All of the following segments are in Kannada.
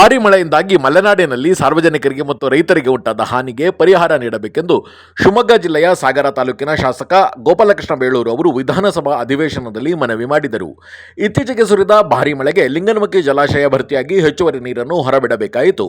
ಭಾರಿ ಮಳೆಯಿಂದಾಗಿ ಮಲೆನಾಡಿನಲ್ಲಿ ಸಾರ್ವಜನಿಕರಿಗೆ ಮತ್ತು ರೈತರಿಗೆ ಉಂಟಾದ ಹಾನಿಗೆ ಪರಿಹಾರ ನೀಡಬೇಕೆಂದು ಶಿವಮೊಗ್ಗ ಜಿಲ್ಲೆಯ ಸಾಗರ ತಾಲೂಕಿನ ಶಾಸಕ ಗೋಪಾಲಕೃಷ್ಣ ಬೇಳೂರು ಅವರು ವಿಧಾನಸಭಾ ಅಧಿವೇಶನದಲ್ಲಿ ಮನವಿ ಮಾಡಿದರು. ಇತ್ತೀಚೆಗೆ ಸುರಿದ ಭಾರಿ ಮಳೆಗೆ ಲಿಂಗನಮಕ್ಕಿ ಜಲಾಶಯ ಭರ್ತಿಯಾಗಿ ಹೆಚ್ಚುವರಿ ನೀರನ್ನು ಹೊರಬಿಡಬೇಕಾಯಿತು.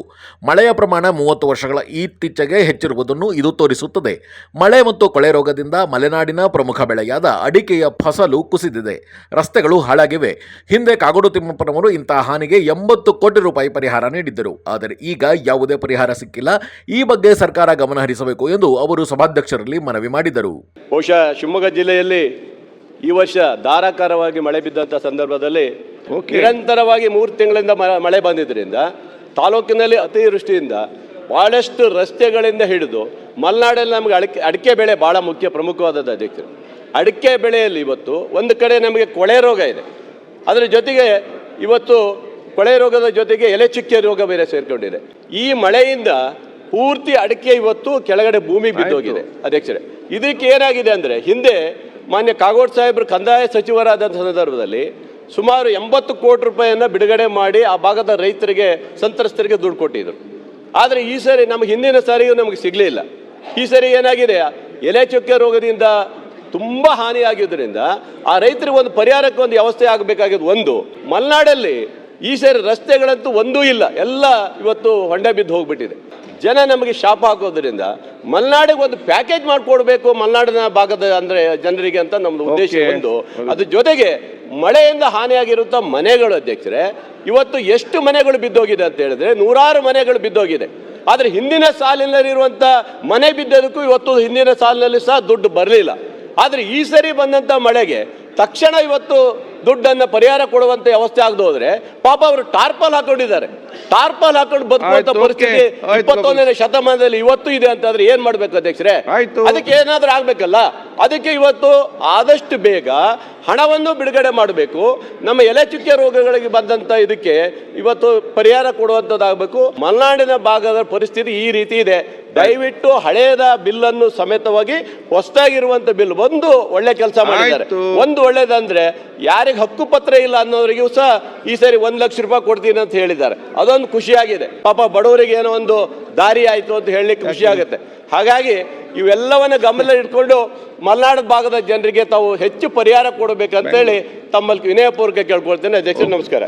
ಮಳೆಯ ಪ್ರಮಾಣ ಮೂವತ್ತು ವರ್ಷಗಳ ಇತ್ತೀಚೆಗೆ ಹೆಚ್ಚಿರುವುದನ್ನು ಇದು ತೋರಿಸುತ್ತದೆ. ಮಳೆ ಮತ್ತು ಕೊಳೆ ರೋಗದಿಂದ ಮಲೆನಾಡಿನ ಪ್ರಮುಖ ಬೆಳೆಯಾದ ಅಡಿಕೆಯ ಫಸಲು ಕುಸಿದಿದೆ. ರಸ್ತೆಗಳು ಹಾಳಾಗಿವೆ. ಹಿಂದೆ ಕಾಗೋಡು ತಿಮ್ಮಪ್ಪನವರು ಇಂತಹ ಹಾನಿಗೆ ಎಂಬತ್ತು ಕೋಟಿ ರೂಪಾಯಿ ಪರಿಹಾರ ನೀಡಿದ್ದರು. ಆದರೆ ಈಗ ಯಾವುದೇ ಪರಿಹಾರ ಸಿಕ್ಕಿಲ್ಲ. ಈ ಬಗ್ಗೆ ಸರ್ಕಾರ ಗಮನ ಹರಿಸಬೇಕು ಎಂದು ಅವರು ಸಭಾಧ್ಯಕ್ಷರಲ್ಲಿ ಮನವಿ ಮಾಡಿದರು. ಬಹುಶಃ ಶಿವಮೊಗ್ಗ ಜಿಲ್ಲೆಯಲ್ಲಿ ಈ ವರ್ಷ ಧಾರಾಕಾರವಾಗಿ ಮಳೆ ಬಿದ್ದಂಥ ಸಂದರ್ಭದಲ್ಲಿ ನಿರಂತರವಾಗಿ ಮೂರು ತಿಂಗಳಿಂದ ಮ- ಮಳೆ ಬಂದಿದ್ದರಿಂದ ತಾಲೂಕಿನಲ್ಲಿ ಅತಿವೃಷ್ಟಿಯಿಂದ ಭಾಳಷ್ಟು ರಸ್ತೆಗಳಿಂದ ಹಿಡಿದು ಮಲೆನಾಡಲ್ಲಿ ನಮಗೆ ಅಡಿಕೆ ಅಡಿಕೆ ಬೆಳೆ ಭಾಳ ಮುಖ್ಯ ಪ್ರಮುಖವಾದದ್ದು ಅಧ್ಯಕ್ಷರು. ಅಡಿಕೆ ಬೆಳೆಯಲ್ಲಿ ಇವತ್ತು ಒಂದು ಕಡೆ ನಮಗೆ ಕೊಳೆ ರೋಗ ಇದೆ. ಅದರ ಜೊತೆಗೆ ಇವತ್ತು ಕೊಳೆ ರೋಗದ ಜೊತೆಗೆ ಎಲೆ ಚುಕ್ಕೆ ರೋಗ ಬೇರೆ ಸೇರ್ಕೊಂಡಿದೆ. ಈ ಮಳೆಯಿಂದ ಪೂರ್ತಿ ಅಡಿಕೆ ಇವತ್ತು ಕೆಳಗಡೆ ಭೂಮಿ ಬಿದ್ದೋಗಿದೆ ಅಧ್ಯಕ್ಷರೇ. ಇದಕ್ಕೆ ಏನಾಗಿದೆ ಅಂದರೆ ಹಿಂದೆ ಮಾನ್ಯ ಕಾಗೋಡ್ ಸಾಹೇಬರು ಕಂದಾಯ ಸಚಿವರಾದಂಥ ಸಂದರ್ಭದಲ್ಲಿ ಸುಮಾರು ಎಂಬತ್ತು ಕೋಟಿ ರೂಪಾಯಿಯನ್ನು ಬಿಡುಗಡೆ ಮಾಡಿ ಆ ಭಾಗದ ರೈತರಿಗೆ ಸಂತ್ರಸ್ತರಿಗೆ ದುಡ್ಡು ಕೊಟ್ಟಿದ್ರು. ಆದರೆ ಈ ಸರಿ ನಮಗೆ ಹಿಂದಿನ ಸಾರಿಗೂ ನಮಗೆ ಸಿಗಲಿಲ್ಲ ಈ ಸರಿ ಏನಾಗಿದೆ? ಎಲೆ ಚುಕ್ಕೆ ರೋಗದಿಂದ ತುಂಬ ಹಾನಿಯಾಗಿದ್ದರಿಂದ ಆ ರೈತರಿಗೆ ಒಂದು ಪರಿಹಾರಕ್ಕೆ ಒಂದು ವ್ಯವಸ್ಥೆ ಆಗಬೇಕಾಗಿದ್ದು ಒಂದು ಮಲೆನಾಡಲ್ಲಿ ಈ ಸರಿ ರಸ್ತೆಗಳಂತೂ ಒಂದೂ ಇಲ್ಲ. ಎಲ್ಲ ಇವತ್ತು ಹೊಂಡ ಬಿದ್ದು ಹೋಗ್ಬಿಟ್ಟಿದೆ. ಜನ ನಮಗೆ ಶಾಪ ಹಾಕೋದ್ರಿಂದ ಮಲೆನಾಡಿಗೆ ಒಂದು ಪ್ಯಾಕೇಜ್ ಮಾಡಿಕೊಡ್ಬೇಕು ಮಲೆನಾಡಿನ ಭಾಗದ ಅಂದರೆ ಜನರಿಗೆ ಅಂತ ನಮ್ದು ಉದ್ದೇಶ. ಒಂದು. ಅದ್ರ ಜೊತೆಗೆ ಮಳೆಯಿಂದ ಹಾನಿಯಾಗಿರುವಂಥ ಮನೆಗಳು ಅಧ್ಯಕ್ಷರೇ ಇವತ್ತು ಎಷ್ಟು ಮನೆಗಳು ಬಿದ್ದೋಗಿದೆ ಅಂತ ಹೇಳಿದ್ರೆ ನೂರಾರು ಮನೆಗಳು ಬಿದ್ದೋಗಿದೆ. ಆದರೆ ಹಿಂದಿನ ಸಾಲಿನಲ್ಲಿರುವಂಥ ಮನೆ ಬಿದ್ದೋದಕ್ಕೂ ಇವತ್ತು ಹಿಂದಿನ ಸಾಲಿನಲ್ಲಿ ಸಹ ದುಡ್ಡು ಬರಲಿಲ್ಲ. ಆದರೆ ಈ ಸರಿ ಬಂದಂಥ ಮಳೆಗೆ ತಕ್ಷಣ ಇವತ್ತು ದುಡ್ಡನ್ನು ಪರಿಹಾರ ಕೊಡುವಂಥ ವ್ಯವಸ್ಥೆ ಆಗದೆ ಪಾಪ ಅವರು ಟಾರ್ಪಲ್ ಹಾಕೊಂಡಿದ್ದಾರೆ. ಟಾರ್ಪಲ್ ಹಾಕೊಂಡು ಬದುಕುವಂತ ಪರಿಸ್ಥಿತಿ ಇಪ್ಪತ್ತೊಂದನೇ ಶತಮಾನದಲ್ಲಿ ಇವತ್ತು ಇದೆ ಅಂತಂದ್ರೆ ಏನ್ ಮಾಡ್ಬೇಕು ಅಧ್ಯಕ್ಷರೇ? ಅದಕ್ಕೆ ಏನಾದ್ರೂ ಆಗ್ಬೇಕಲ್ಲ? ಅದಕ್ಕೆ ಇವತ್ತು ಆದಷ್ಟು ಬೇಗ ಹಣವನ್ನು ಬಿಡುಗಡೆ ಮಾಡಬೇಕು. ನಮ್ಮ ಎಲೆ ಚುಕ್ಕೆ ರೋಗಗಳಿಗೆ ಬಂದಂತ ಇದಕ್ಕೆ ಇವತ್ತು ಪರಿಹಾರ ಕೊಡುವಂಥದ್ದಾಗಬೇಕು ಮಲೆನಾಡಿನ ಭಾಗದ ಪರಿಸ್ಥಿತಿ ಈ ರೀತಿ ಇದೆ. ದಯವಿಟ್ಟು ಹಳೆಯದ ಬಿಲ್ ಅನ್ನು ಸಮೇತವಾಗಿ ಹೊಸದಾಗಿರುವಂತ ಬಿಲ್ ಒಂದು ಒಳ್ಳೆ ಕೆಲಸ ಮಾಡಿದ್ದಾರೆ. ಒಂದು ಒಳ್ಳೇದಂದ್ರೆ ಯಾರಿಗೆ ಹಕ್ಕು ಪತ್ರ ಇಲ್ಲ ಅನ್ನೋರಿಗೂ ಸಹ ಈ ಸರಿ ಒಂದ್ ಲಕ್ಷ ರೂಪಾಯಿ ಕೊಡ್ತೀನಿ ಅಂತ ಹೇಳಿದ್ದಾರೆ. ಅದೊಂದು ಖುಷಿಯಾಗಿದೆ. ಪಾಪ ಬಡವರಿಗೆ ಏನೋ ಒಂದು ದಾರಿ ಆಯ್ತು ಅಂತ ಹೇಳಲಿಕ್ಕೆ ಖುಷಿ ಆಗುತ್ತೆ. ಹಾಗಾಗಿ ಇವೆಲ್ಲವನ್ನ ಗಮನ ಇಟ್ಕೊಂಡು ಮಲೆನಾಡು ಭಾಗದ ಜನರಿಗೆ ತಾವು ಹೆಚ್ಚು ಪರಿಹಾರ ಕೊಡಬೇಕಂತೇಳಿ ತಮ್ಮಲ್ಲಿ ವಿನಯಪೂರ್ವಕ ಕೇಳ್ಕೊಳ್ತೇನೆ. ಅಧ್ಯಕ್ಷ ನಮಸ್ಕಾರ.